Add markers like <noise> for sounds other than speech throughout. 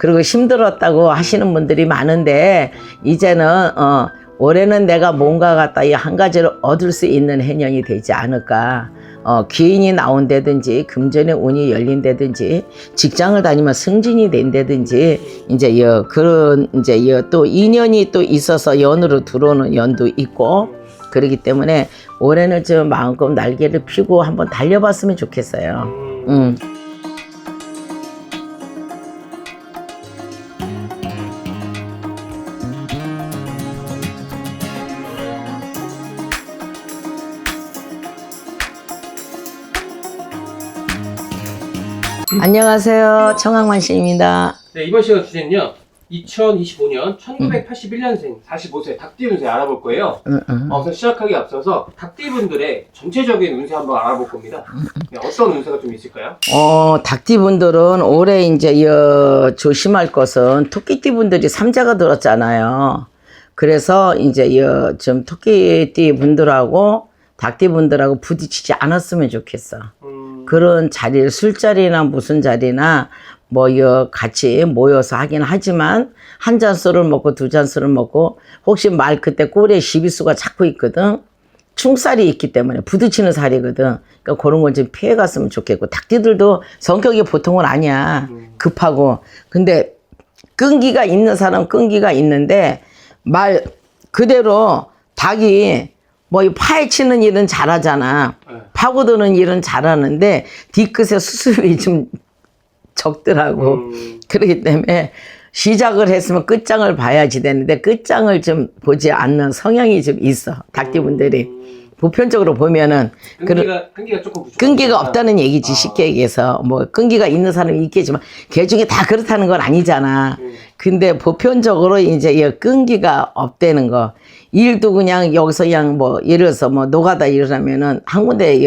그리고 힘들었다고 하시는 분들이 많은데 이제는 어 올해는 내가 뭔가 갖다 이 한 가지를 얻을 수 있는 해년이 되지 않을까. 어, 기인이 나온다든지 금전의 운이 열린다든지 직장을 다니면 승진이 된다든지 이제 여 그런 이제 여 또 인연이 또 있어서 연으로 들어오는 연도 있고 그러기 때문에 올해는 좀 마음껏 날개를 펴고 한번 달려봤으면 좋겠어요. 음. 안녕하세요. 청학만 씨입니다. 네, 이번 시간 주제는요. 2025년 1981년생 45세 닭띠 운세 알아볼 거예요. 응, 응. 어, 우선 시작하기 앞서서 닭띠 분들의 전체적인 운세 한번 알아볼 겁니다. 네, 어떤 운세가 좀 있을까요? 어, 닭띠 분들은 올해 이제 여 조심할 것은 토끼띠 분들이 삼자가 들었잖아요. 그래서 이제 여 좀 토끼띠 분들하고 닭띠 분들하고 부딪히지 않았으면 좋겠어. 음, 그런 자리를 술자리나 무슨 자리나 뭐여 같이 모여서 하긴 하지만 한 잔 술을 먹고 두 잔 술을 먹고 혹시 말 그때 꼴에 시비수가 자꾸 있거든. 충살이 있기 때문에 부딪히는 살이거든. 그러니까 그런 건 좀 피해 갔으면 좋겠고 닭띠들도 성격이 보통은 아니야. 급하고. 근데 끈기가 있는 사람 끈기가 있는데 말 그대로 닭이 뭐이 파헤치는 일은 잘하잖아. 네. 파고드는 일은 잘하는데 뒤끝에 수습이 좀 적더라고. 음, 그렇기 때문에 시작을 했으면 끝장을 봐야지 되는데 끝장을 좀 보지 않는 성향이 좀 있어. 닭띠분들이. 음, 보편적으로 보면은 끈기가, 끈기가 조금 부족. 끈기가 없다는 얘기지 아. 쉽게 얘기해서 뭐 끈기가 있는 사람이 있겠지만 걔 중에 다 그렇다는 건 아니잖아. 음. 근데 보편적으로 이제 이 끈기가 없다는 거. 일도 그냥 여기서 그냥 뭐 예를 들어서 뭐 노가다 하면은 한 군데 이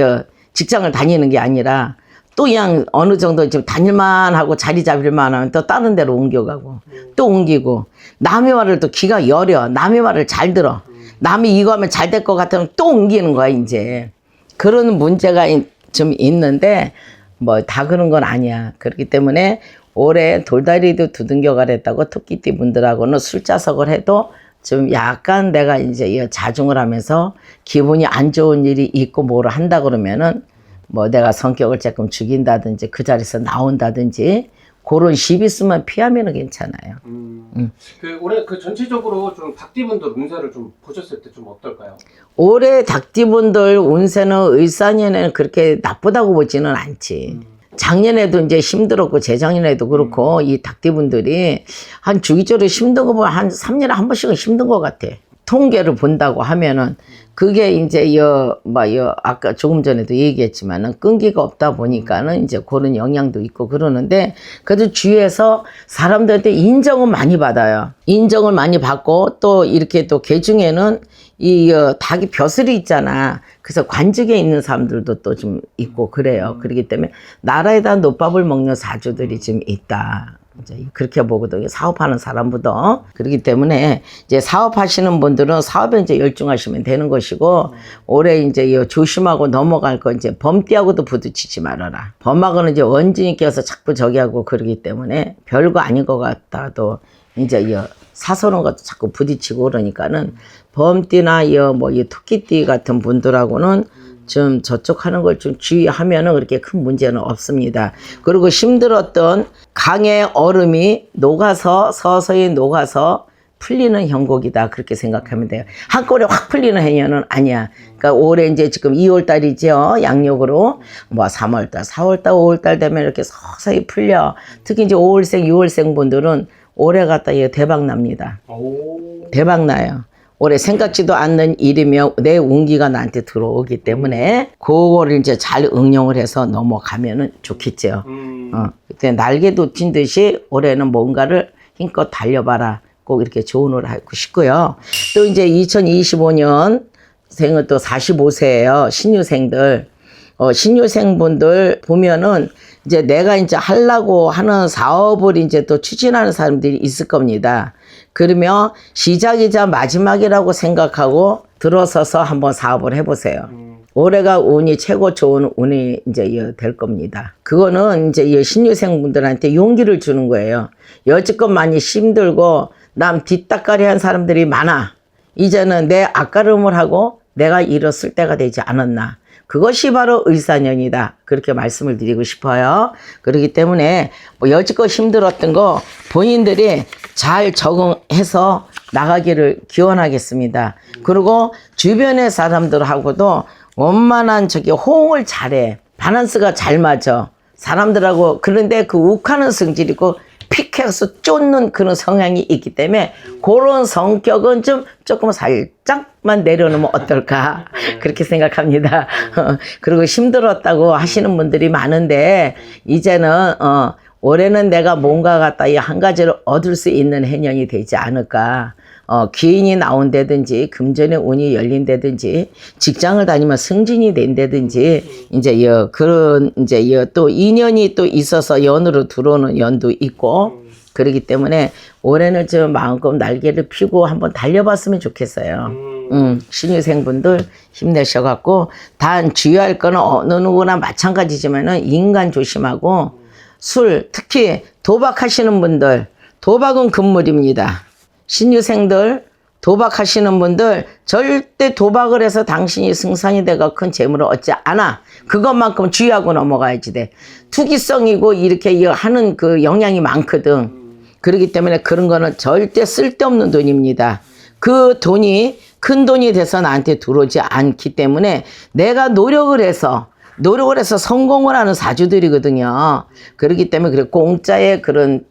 직장을 다니는 게 아니라 또 그냥 어느 정도 좀 다닐만 하고 자리 잡을만 하면 또 다른 데로 옮겨가고 또 옮기고. 남의 말을 또 귀가 여려. 남의 말을 잘 들어. 남이 이거 하면 잘 될 것 같으면 또 옮기는 거야 이제. 그런 문제가 이- 좀 있는데 뭐 다 그런 건 아니야. 그렇기 때문에 올해 돌다리도 두둥겨 가랬다고 토끼띠 분들하고는 술자석을 해도 좀 약간 내가 이제 이 자중을 하면서 기분이 안 좋은 일이 있고 뭐를 한다 그러면은 뭐 내가 성격을 조금 죽인다든지 그 자리에서 나온다든지 그런 시비수만 피하면은 괜찮아요. 음, 그 올해 그 전체적으로 좀 닭띠분들 운세를 좀 보셨을 때 좀 어떨까요? 올해 닭띠분들 운세는 을사년에는 그렇게 나쁘다고 보지는 않지. 작년에도 이제 힘들었고 재작년에도 그렇고 이 닭띠분들이 한 주기적으로 힘든 거 보면 한 3년에 한 번씩은 힘든 것 같아. 통계를 본다고 하면은 그게 이제 여, 뭐, 여, 아까 조금 전에도 얘기했지만은 끈기가 없다 보니까는 이제 그런 영향도 있고 그러는데 그래도 주위에서 사람들한테 인정은 많이 받아요. 인정을 많이 받고 또 이렇게 또 개 중에는 이 어, 닭이 벼슬이 있잖아. 그래서 관직에 있는 사람들도 또 좀 있고 그래요. 그렇기 때문에 나라에다 노밥을 먹는 사주들이 좀 있다. 이제 그렇게 보거든요. 사업하는 사람보다. 그렇기 때문에 이제 사업하시는 분들은 사업에 이제 열중하시면 되는 것이고 올해 이제 이 조심하고 넘어갈 거 이제 범띠하고도 부딪히지 말아라. 범하고는 이제 원진이 껴서 자꾸 저기 하고 그러기 때문에 별거 아닌 것 같아도 이제 이 사소한 것도 자꾸 부딪히고 그러니까는 범띠나 이뭐이 토끼띠 같은 분들하고는 좀 저쪽 하는 걸 좀 주의하면은 그렇게 큰 문제는 없습니다. 그리고 힘들었던 강의 얼음이 녹아서 서서히 녹아서 풀리는 형국이다 그렇게 생각하면 돼요. 한꺼번에 확 풀리는 해년은 아니야. 그러니까 올해 이제 지금 2월 달이죠. 양력으로 뭐 3월 달, 4월 달, 5월 달 되면 이렇게 서서히 풀려. 특히 이제 5월생, 6월생 분들은 올해 갖다 이거 대박 납니다. 오. 대박 나요. 올해 생각지도 않는 일이며 내 운기가 나한테 들어오기 때문에 그거를 이제 잘 응용을 해서 넘어가면은 좋겠죠. 음, 어, 그때 날개도 튄 듯이 올해는 뭔가를 힘껏 달려봐라. 꼭 이렇게 조언을 하고 싶고요. 또 이제 2025년 생은 또 45세예요. 신유생들. 어, 신유생분들 보면은 이제 내가 이제 하려고 하는 사업을 이제 또 추진하는 사람들이 있을 겁니다. 그러면 시작이자 마지막이라고 생각하고 들어서서 한번 사업을 해보세요. 음, 올해가 운이 최고 좋은 운이 이제 될 겁니다. 그거는 이제 이 신유생 분들한테 용기를 주는 거예요. 여지껏 많이 힘들고 남 뒷따까리 한 사람들이 많아. 이제는 내 앞가름을 하고 내가 일었을 때가 되지 않았나. 그것이 바로 의사년이다. 그렇게 말씀을 드리고 싶어요. 그렇기 때문에 뭐 여지껏 힘들었던 거 본인들이 잘 적응해서 나가기를 기원하겠습니다. 그리고 주변의 사람들하고도 원만한 저기 호응을 잘해. 바란스가 잘 맞아. 사람들하고 그런데 그 욱하는 성질이고 픽해서 쫓는 그런 성향이 있기 때문에 그런 성격은 좀 조금 살짝만 내려놓으면 어떨까 그렇게 생각합니다. <laughs> 그리고 힘들었다고 하시는 분들이 많은데 이제는 어 올해는 내가 뭔가 갖다 이 한 가지를 얻을 수 있는 해년이 되지 않을까. 어, 기인이 나온다든지, 금전의 운이 열린다든지, 직장을 다니면 승진이 된다든지, 이제, 여, 그런, 이제, 여, 또 인연이 또 있어서 연으로 들어오는 연도 있고, 그러기 때문에 올해는 좀 마음껏 날개를 피고 한번 달려봤으면 좋겠어요. 음, 신입생분들 힘내셔갖고, 단 주의할 거는 어느 누구나 마찬가지지만은 인간 조심하고, 술, 특히 도박하시는 분들, 도박은 금물입니다. 신유생들, 도박하시는 분들, 절대 도박을 해서 당신이 승산이 되고 큰 재물을 얻지 않아. 그것만큼 주의하고 넘어가야지 돼. 투기성이고 이렇게 이 하는 그 영향이 많거든. 그렇기 때문에 그런 거는 절대 쓸데없는 돈입니다. 그 돈이 큰 돈이 돼서 나한테 들어오지 않기 때문에 내가 노력을 해서 노력을 해서 성공을 하는 사주들이거든요. 그렇기 때문에 그래 공짜의 그런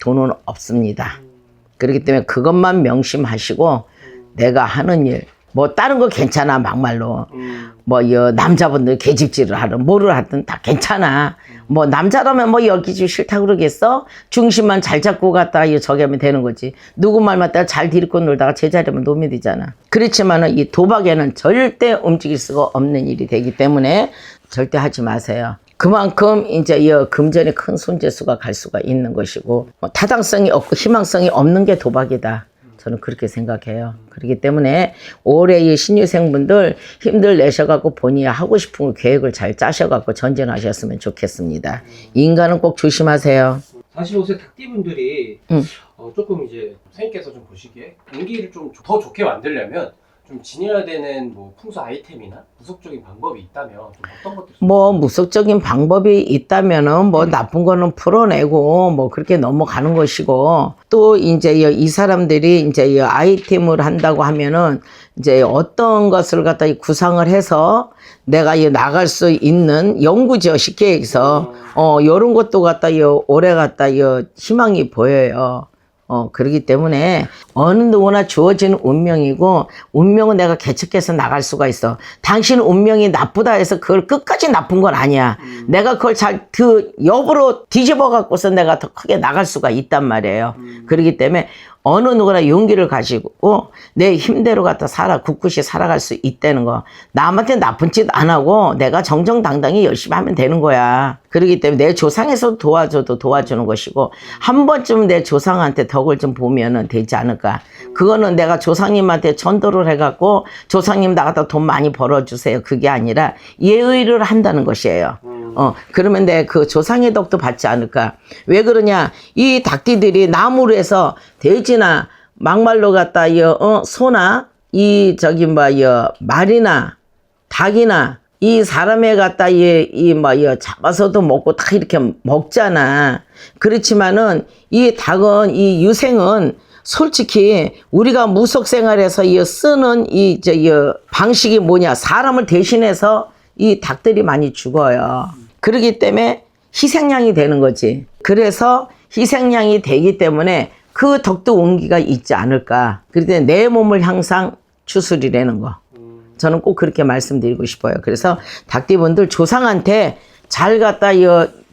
돈은 없습니다. 그렇기 때문에 그것만 명심하시고 내가 하는 일, 뭐 다른 거 괜찮아 막말로 뭐여 남자분들 개집질을 하든 뭐를 하든 다 괜찮아. 뭐 남자라면 뭐 여기지 싫다 그러겠어? 중심만 잘 잡고 갔다 이 저기 하면 되는 거지. 누구 말 맞다가 잘 디리고 놀다가 제자리면 놓으면 되잖아. 그렇지만은 이 도박에는 절대 움직일 수가 없는 일이 되기 때문에 절대 하지 마세요. 그만큼 이제 이 금전의 큰 손재수가 갈 수가 있는 것이고 뭐 타당성이 없고 희망성이 없는 게 도박이다. 저는 그렇게 생각해요. 그렇기 때문에 올해 이 신유생분들 힘들 내셔갖고 본인이 하고 싶은 거 계획을 잘 짜셔갖고 전진하셨으면 좋겠습니다. 인간은 꼭 조심하세요. 45세 닭띠분들이 응. 어, 조금 이제 선생님께서 좀 보시기에 운기를 좀 더 좋게 만들려면 좀 지녀야 되는 뭐 풍수 아이템이나 무속적인 방법이 있다면 좀 어떤 것들 좀뭐 무속적인 방법이 있다면은 뭐 나쁜 거는 풀어내고 뭐 그렇게 넘어가는 것이고 또 이제 이 사람들이 이제 이 아이템을 한다고 하면은 이제 어떤 것을 갖다 이 구상을 해서 내가 이 나갈 수 있는 연구죠 쉽게 얘기해서. 어 요런 것도 갖다 이 올해 갖다 이 희망이 보여요. 어, 그러기 때문에 어느 누구나 주어진 운명이고, 운명은 내가 개척해서 나갈 수가 있어. 당신 운명이 나쁘다 해서 그걸 끝까지 나쁜 건 아니야. 내가 그걸 잘, 그, 역으로 뒤집어 갖고서 내가 더 크게 나갈 수가 있단 말이에요. 그러기 때문에 어느 누구나 용기를 가지고 내 힘대로 갖다 살아, 굳굳이 살아갈 수 있다는 거. 남한테 나쁜 짓 안 하고 내가 정정당당히 열심히 하면 되는 거야. 그러기 때문에 내 조상에서 도와줘도 도와주는 것이고 한 번쯤 내 조상한테 덕을 좀 보면은 되지 않을까. 그거는 내가 조상님한테 전도를 해갖고 조상님 나가다 돈 많이 벌어주세요. 그게 아니라 예의를 한다는 것이에요. 어, 그러면 내 그 조상의 덕도 받지 않을까. 왜 그러냐. 이 닭띠들이 나무로 해서 돼지나 막말로 갖다, 이, 어, 소나, 이, 저기, 뭐, 이, 말이나, 닭이나, 이 사람에 갖다, 이, 이, 뭐, 이, 잡아서도 먹고 다 이렇게 먹잖아. 그렇지만은, 이 닭은, 이 유생은, 솔직히 우리가 무속 생활에서 이 쓰는 이, 저, 이 방식이 뭐냐. 사람을 대신해서 이 닭들이 많이 죽어요. 그러기 때문에 희생양이 되는 거지. 그래서 희생양이 되기 때문에 그 덕도 온기가 있지 않을까. 그런데 내 몸을 항상 추스리라는 거. 저는 꼭 그렇게 말씀드리고 싶어요. 그래서 닭띠분들 조상한테 잘 갖다 이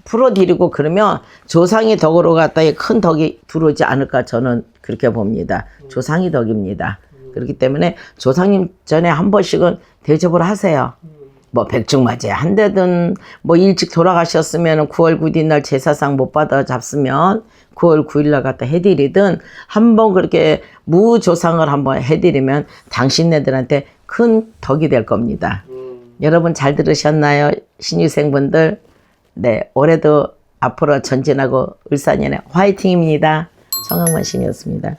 풀어드리고 그러면 조상의 덕으로 갖다 이큰 덕이 들어오지 않을까 저는 그렇게 봅니다. 조상이 덕입니다. 그렇기 때문에 조상님 전에 한 번씩은 대접을 하세요. 뭐 백중맞이 한대든 뭐 일찍 돌아가셨으면 9월 9일 날 제사상 못 받아 잡으면 9월 9일 날 갖다 해드리든 한번 그렇게 무조상을 한번 해드리면 당신네들한테 큰 덕이 될 겁니다. 음, 여러분 잘 들으셨나요? 신입생분들. 네, 올해도 앞으로 전진하고 울산연의 화이팅입니다. 정학만 신이었습니다.